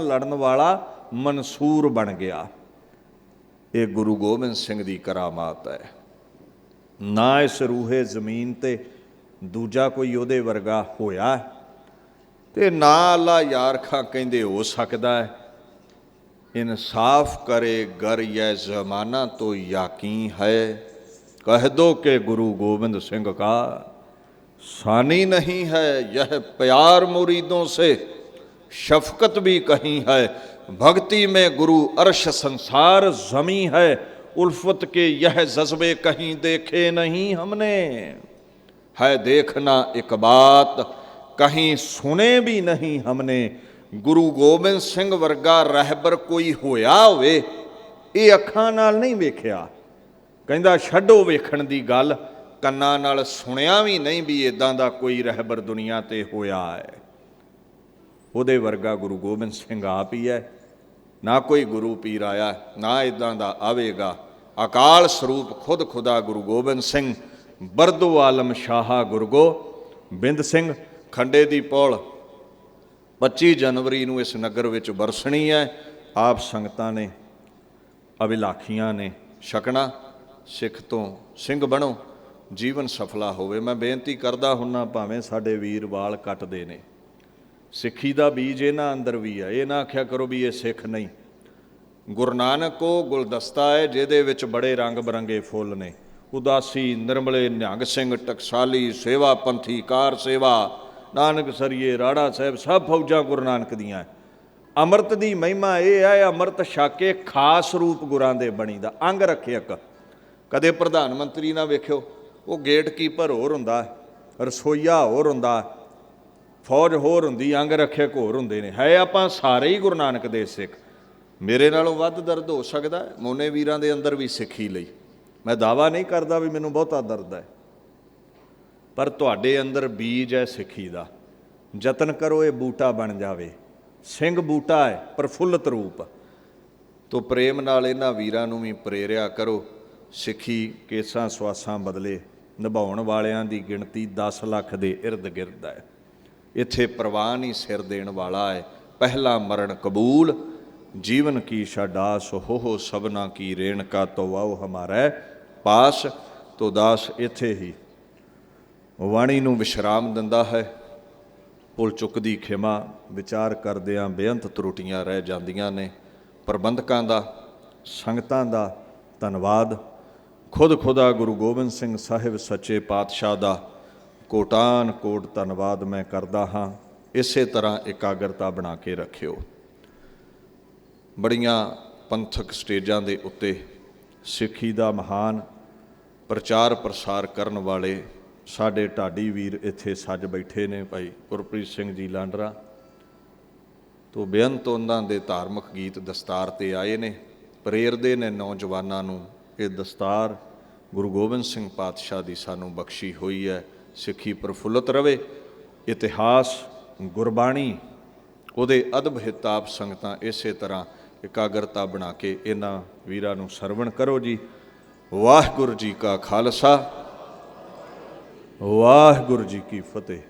ਲੜਨ ਵਾਲਾ ਮਨਸੂਰ ਬਣ ਗਿਆ। ਇਹ ਗੁਰੂ ਗੋਬਿੰਦ ਸਿੰਘ ਦੀ ਕਰਾਮਾਤ ਹੈ। ਨਾ ਇਸ ਰੂਹੇ ਜ਼ਮੀਨ ਤੇ ਦੂਜਾ ਕੋਈ ਉਹਦੇ ਵਰਗਾ ਹੋਇਆ ਤੇ ਨਾ ਅੱਲਾ ਯਾਰ ਖਾਂ ਕਹਿੰਦੇ ਹੋ ਸਕਦਾ ਹੈ। ਇਨਸਾਫ ਕਰੇ ਗਰ ਯੇ ਜ਼ਮਾਨਾ ਤੋ ਯਕੀਨ ਹੈ। ਕਹਿ ਦੋ ਕਿ ਗੁਰੂ ਗੋਬਿੰਦ ਸਿੰਘ ਕਾ, ਸਾਨੀ ਨਹੀਂ ਹੈ ਇਹ ਪਿਆਰ ਮੁਰੀਦੋਂ ਸੇ। शफकत भी कहीं है भक्ति में गुरु अर्श संसार जमी है उल्फत के यह जज्बे कहीं देखे नहीं हमने है देखना एक बात कहीं सुने भी नहीं हमने ਗੁਰੂ ਗੋਬਿੰਦ ਸਿੰਘ ਵਰਗਾ ਰਹਿਬਰ ਕੋਈ ਹੋਇਆ ਹੋਵੇ ਇਹ ਅੱਖਾਂ ਨਾਲ ਨਹੀਂ ਵੇਖਿਆ ਕਹਿੰਦਾ ਛੱਡੋ ਵੇਖਣ ਦੀ ਗੱਲ ਕੰਨਾਂ ਨਾਲ ਸੁਣਿਆ ਵੀ ਨਹੀਂ ਵੀ ਇਦਾਂ ਦਾ ਕੋਈ ਰਹਿਬਰ ਦੁਨੀਆ ਤੇ ਹੋਇਆ ਹੈ ਉਹਦੇ ਵਰਗਾ ਗੁਰੂ ਗੋਬਿੰਦ ਸਿੰਘ ਆਪ ਹੀ ਹੈ। ਨਾ ਕੋਈ ਗੁਰੂ ਪੀਰ ਆਇਆ, ਨਾ ਇਦਾਂ ਦਾ ਆਵੇਗਾ। ਅਕਾਲ ਸਰੂਪ ਖੁਦ ਖੁਦਾ ਗੁਰੂ ਗੋਬਿੰਦ ਸਿੰਘ, ਬਰਦੋ ਆਲਮ ਸ਼ਾਹਾ ਗੁਰਗੋ ਬਿੰਦ ਸਿੰਘ, ਖੰਡੇ ਦੀ ਪੌਲ। 25 ਜਨਵਰੀ ਨੂੰ ਇਸ ਨਗਰ ਵਿੱਚ ਵਰਸਣੀ ਹੈ। ਆਪ ਸੰਗਤਾਂ ਨੇ, ਅਭਿਲਾਖੀਆਂ ਨੇ ਛਕਣਾ, ਸਿੱਖ ਤੋਂ ਸਿੰਘ ਬਣੋ। ਜੀਵਨ ਸਫਲਾ ਹੋਵੇ। ਮੈਂ ਬੇਨਤੀ ਕਰਦਾ ਹੁੰਨਾ, ਭਾਵੇਂ ਸਾਡੇ ਵੀਰ ਵਾਲ ਕੱਟਦੇ ਨੇ। ਸਿੱਖੀ ਦਾ ਬੀਜ ਇਹਨਾਂ ਅੰਦਰ ਵੀ ਹੈ ਇਹ ਨਾ ਆਖਿਆ ਕਰੋ ਵੀ ਇਹ ਸਿੱਖ ਨਹੀਂ। ਗੁਰੂ ਨਾਨਕ ਉਹ ਗੁਲਦਸਤਾ ਹੈ, ਜਿਹਦੇ ਵਿੱਚ ਬੜੇ ਰੰਗ ਬਰੰਗੇ ਫੁੱਲ ਨੇ। ਉਦਾਸੀ, ਨਿਰਮਲੇ, ਨਿਹੰਗ ਸਿੰਘ, ਟਕਸਾਲੀ, ਸੇਵਾ ਪੰਥੀ, ਕਾਰ ਸੇਵਾ, ਨਾਨਕ ਸਰੀਏ, ਰਾੜਾ ਸਾਹਿਬ, ਸਭ ਫੌਜਾਂ ਗੁਰੂ ਨਾਨਕ ਦੀਆਂ ਅੰਮ੍ਰਿਤ ਦੀ ਮਹਿਮਾ ਇਹ ਹੈ, ਅੰਮ੍ਰਿਤ ਛਾਕੇ ਖਾਸ ਰੂਪ ਗੁਰਾਂ ਦੇ ਬਣੀ ਦਾ ਅੰਗ ਰੱਖਿਅਕ ਕਦੇ ਪ੍ਰਧਾਨ ਮੰਤਰੀ ਨਾ ਵੇਖਿਓ, ਉਹ ਗੇਟ ਕੀਪਰ ਹੋਰ ਹੁੰਦਾ, ਰਸੋਈਆ ਹੋਰ ਹੁੰਦਾ। ਫੌਜ ਹੋਰ ਹੁੰਦੀ, ਅੰਗ ਰੱਖਿਅਕ ਹੋਰ ਹੁੰਦੇ ਨੇ। ਹੈ ਆਪਾਂ ਸਾਰੇ ਹੀ ਗੁਰੂ ਨਾਨਕ ਦੇ ਸਿੱਖ। ਮੇਰੇ ਨਾਲੋਂ ਵੱਧ ਦਰਦ ਹੋ ਸਕਦਾ ਮੋਨੇ ਵੀਰਾਂ ਦੇ ਅੰਦਰ ਵੀ ਸਿੱਖੀ ਲਈ। ਮੈਂ ਦਾਵਾ ਨਹੀਂ ਕਰਦਾ ਵੀ ਮੈਨੂੰ ਬਹੁਤਾ ਦਰਦ ਹੈ। ਪਰ ਤੁਹਾਡੇ ਅੰਦਰ ਬੀਜ ਹੈ ਸਿੱਖੀ ਦਾ। ਯਤਨ ਕਰੋ, ਇਹ ਬੂਟਾ ਬਣ ਜਾਵੇ। ਸਿੰਘ ਬੂਟਾ ਹੈ, ਪ੍ਰਫੁੱਲਤ ਰੂਪ। ਤੋ ਪ੍ਰੇਮ ਨਾਲ ਇਹਨਾਂ ਵੀਰਾਂ ਨੂੰ ਵੀ ਪ੍ਰੇਰਿਆ ਕਰੋ। ਸਿੱਖੀ ਕੇਸਾਂ ਸਵਾਸਾਂ ਬਦਲੇ। ਨਿਭਾਉਣ ਵਾਲਿਆਂ ਦੀ ਗਿਣਤੀ 10 ਲੱਖ ਦੇ ird ਗਿਰਦ ਹੈ। ਇੱਥੇ ਪ੍ਰਵਾਨ ਹੀ ਸਿਰ ਦੇਣ ਵਾਲਾ ਹੈ। ਪਹਿਲਾ ਮਰਨ ਕਬੂਲ, ਜੀਵਨ ਕੀ ਛਡਾਸ ਹੋ ਹੋ, ਸਭਨਾ ਕੀ ਰੇਣਕਾ ਤੋ ਵਾਉ ਹਮਾਰਾ। ਪਾਸ ਤੋ ਦਾਸ ਇੱਥੇ ਹੀ। ਵਾਣੀ ਨੂੰ ਵਿਸ਼ਰਾਮ ਦਿੰਦਾ ਹੈ। ਭੁੱਲ ਚੁੱਕਦੀ ਖਿਮਾ, ਵਿਚਾਰ ਕਰਦਿਆਂ ਬੇਅੰਤ ਤਰੁੱਟੀਆਂ ਰਹਿ ਜਾਂਦੀਆਂ ਨੇ। ਪ੍ਰਬੰਧਕਾਂ ਦਾ, ਸੰਗਤਾਂ ਦਾ ਧੰਨਵਾਦ। ਖੁਦ ਖੁਦਾ ਗੁਰੂ ਗੋਬਿੰਦ ਸਿੰਘ ਸਾਹਿਬ ਸੱਚੇ ਪਾਤਸ਼ਾਹ ਦਾ ਕੋਟਾਨ ਕੋਟ ਧੰਨਵਾਦ ਮੈਂ ਕਰਦਾ ਹਾਂ। ਇਸੇ ਤਰ੍ਹਾਂ ਇਕਾਗਰਤਾ ਬਣਾ ਕੇ ਰੱਖਿਓ। ਬੜੀਆਂ ਪੰਥਕ ਸਟੇਜਾਂ ਦੇ ਉੱਤੇ ਸਿੱਖੀ ਦਾ ਮਹਾਨ ਪ੍ਰਚਾਰ ਪ੍ਰਸਾਰ ਕਰਨ ਵਾਲੇ ਸਾਡੇ ਢਾਡੀ ਵੀਰ ਇੱਥੇ ਸੱਜ ਬੈਠੇ ਨੇ ਭਾਈ ਗੁਰਪ੍ਰੀਤ ਸਿੰਘ ਜੀ ਲਾਂਡਰਾ। ਤੋਂ ਬੇਅੰਤ ਉਹਨਾਂ ਦੇ ਧਾਰਮਿਕ ਗੀਤ ਦਸਤਾਰ ਤੇ ਆਏ ਨੇ। ਪ੍ਰੇਰਦੇ ਨੇ ਨੌਜਵਾਨਾਂ ਨੂੰ ਇਹ ਦਸਤਾਰ। ਗੁਰੂ ਗੋਬਿੰਦ ਸਿੰਘ ਪਾਤਸ਼ਾਹ ਦੀ ਸਾਨੂੰ ਬਖਸ਼ੀ ਹੋਈ ਹੈ। ਸਿੱਖੀ ਪ੍ਰਫੁੱਲਤ ਰਵੇ, ਇਤਿਹਾਸ, ਗੁਰਬਾਣੀ, ਉਹਦੇ ਅਦਬ ਹਿਤਾਬ ਸੰਗਤਾਂ ਇਸੇ ਤਰ੍ਹਾਂ ਇਕਾਗਰਤਾ ਬਣਾ ਕੇ ਇਹਨਾਂ ਵੀਰਾਂ ਨੂੰ ਸਰਵਣ ਕਰੋ ਜੀ। ਵਾਹਿਗੁਰੂ ਜੀ ਕਾ ਖਾਲਸਾ, ਵਾਹਿਗੁਰੂ ਜੀ ਕੀ ਫਤਿਹ।